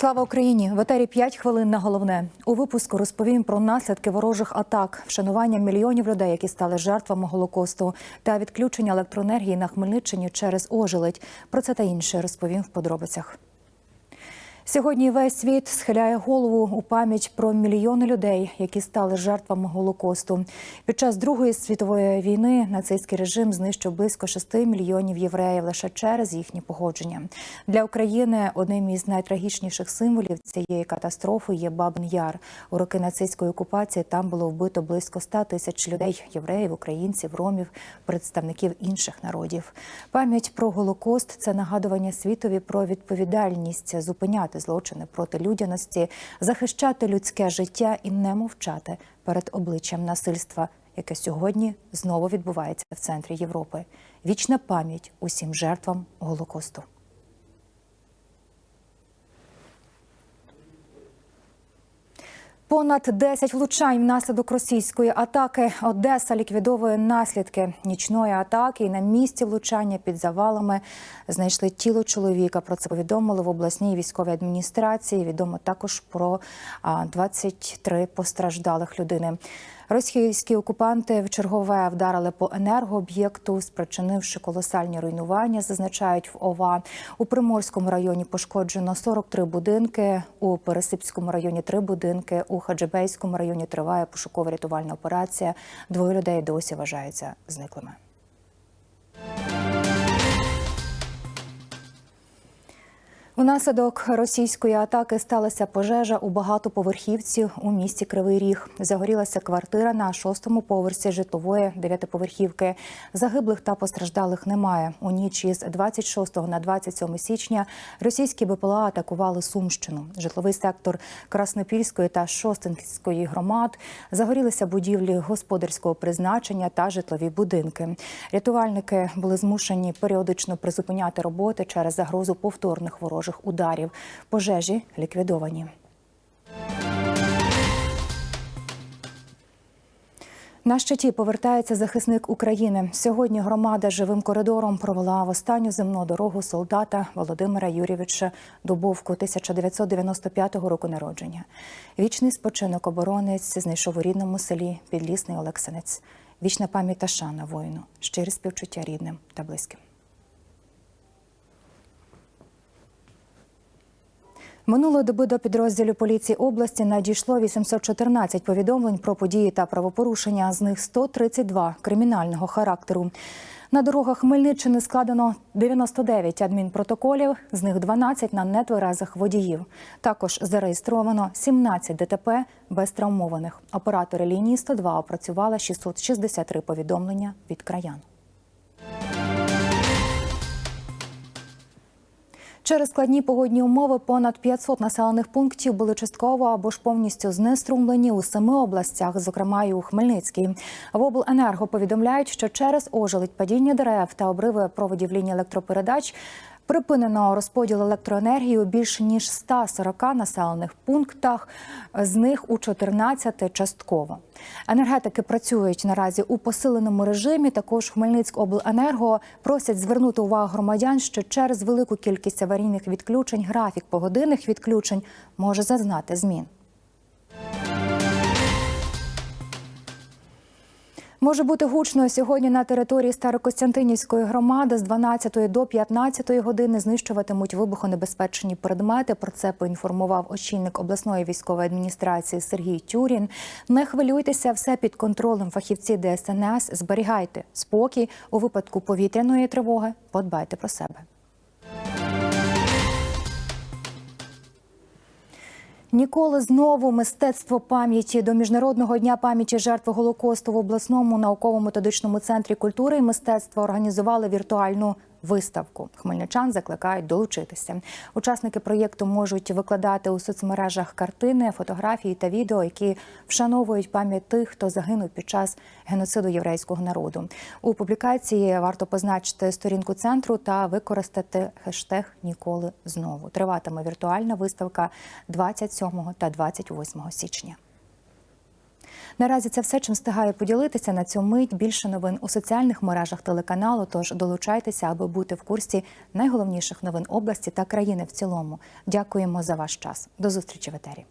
Слава Україні! В етері 5 хвилин на головне. У випуску розповім про наслідки ворожих атак, вшанування мільйонів людей, які стали жертвами голокосту, та відключення електроенергії на Хмельниччині через ожеледь. Про це та інше розповім в подробицях. Сьогодні весь світ схиляє голову у пам'ять про мільйони людей, які стали жертвами голокосту. Під час Другої світової війни нацистський режим знищив близько 6 мільйонів євреїв лише через їхні погодження. Для України одним із найтрагічніших символів цієї катастрофи є Бабин Яр. У роки нацистської окупації там було вбито близько 100 тисяч людей євреїв, українців, ромів, представників інших народів. Пам'ять про голокост це нагадування світові про відповідальність зупиняти злочини проти людяності, захищати людське життя і не мовчати перед обличчям насильства, яке сьогодні знову відбувається в центрі Європи. Вічна пам'ять усім жертвам голокосту. Понад 10 влучань внаслідок російської атаки. Одеса ліквідовує наслідки нічної атаки. І на місці влучання під завалами знайшли тіло чоловіка. Про це повідомили в обласній військовій адміністрації. Відомо також про 23 постраждалих людини. Російські окупанти в чергове вдарили по енергооб'єкту, спричинивши колосальні руйнування. Зазначають в ОВА у Приморському районі пошкоджено 43 будинки. У Пересипському районі три будинки. У Хаджибейському районі триває пошукова рятувальна операція. Двоє людей досі вважаються зниклими. Унаслідок російської атаки сталася пожежа у багатоповерхівці у місті Кривий Ріг. Загорілася квартира на шостому поверсі житлової дев'ятиповерхівки. Загиблих та постраждалих немає. У ніч із 26 на 27 січня російські БПЛА атакували Сумщину. Житловий сектор Краснопільської та Шостинської громад загорілися будівлі господарського призначення та житлові будинки. Рятувальники були змушені періодично призупиняти роботи через загрозу повторних ворожих ударів. Пожежі ліквідовані. На щиті повертається захисник України. Сьогодні громада живим коридором провела в останню земну дорогу солдата Володимира Юрійовича Дубовку 1995 року народження. Вічний спочинок оборонець знайшов у рідному селі Підлісний Олексанець. Вічна пам'ять та шана воїну, щирі співчуття рідним та близьким. Минулої доби до підрозділів поліції області надійшло 814 повідомлень про події та правопорушення. З них 132 кримінального характеру. На дорогах Хмельниччини складено 99 адмінпротоколів, з них 12 на нетверезих водіїв. Також зареєстровано 17 ДТП без травмованих. Оператори лінії 102 опрацювали 663 повідомлення від краян. Через складні погодні умови понад 500 населених пунктів були частково або ж повністю знеструмлені у семи областях, зокрема і у Хмельницькій. В обленерго повідомляють, що через ожеледь падіння дерев та обриви проводів лінії електропередач. Припинено розподіл електроенергії у більше ніж 140 населених пунктах, з них у 14 частково. Енергетики працюють наразі у посиленому режимі. Також Хмельницькобленерго просять звернути увагу громадян, що через велику кількість аварійних відключень графік погодинних відключень може зазнати змін. Може бути гучно сьогодні на території Старокостянтинівської громади з 12 до 15 години знищуватимуть вибухонебезпечні предмети. Про це поінформував очільник обласної військової адміністрації Сергій Тюрін. Не хвилюйтеся, все під контролем фахівці ДСНС. Зберігайте спокій у випадку повітряної тривоги. Подбайте про себе. Ніколи знову мистецтво пам'яті. До міжнародного дня пам'яті жертв голокосту в обласному науково-методичному центрі культури і мистецтва організували віртуальну виставку. Хмельничан закликають долучитися. Учасники проєкту можуть викладати у соцмережах картини, фотографії та відео, які вшановують пам'ять тих, хто загинув під час геноциду єврейського народу. У публікації варто позначити сторінку центру та використати хештег Ніколи знову. Триватиме віртуальна виставка 27 та 28 січня. Наразі це все, чим встигаю поділитися на цю мить. Більше новин у соціальних мережах телеканалу. Тож долучайтеся, аби бути в курсі найголовніших новин області та країни в цілому. Дякуємо за ваш час. До зустрічі в етері.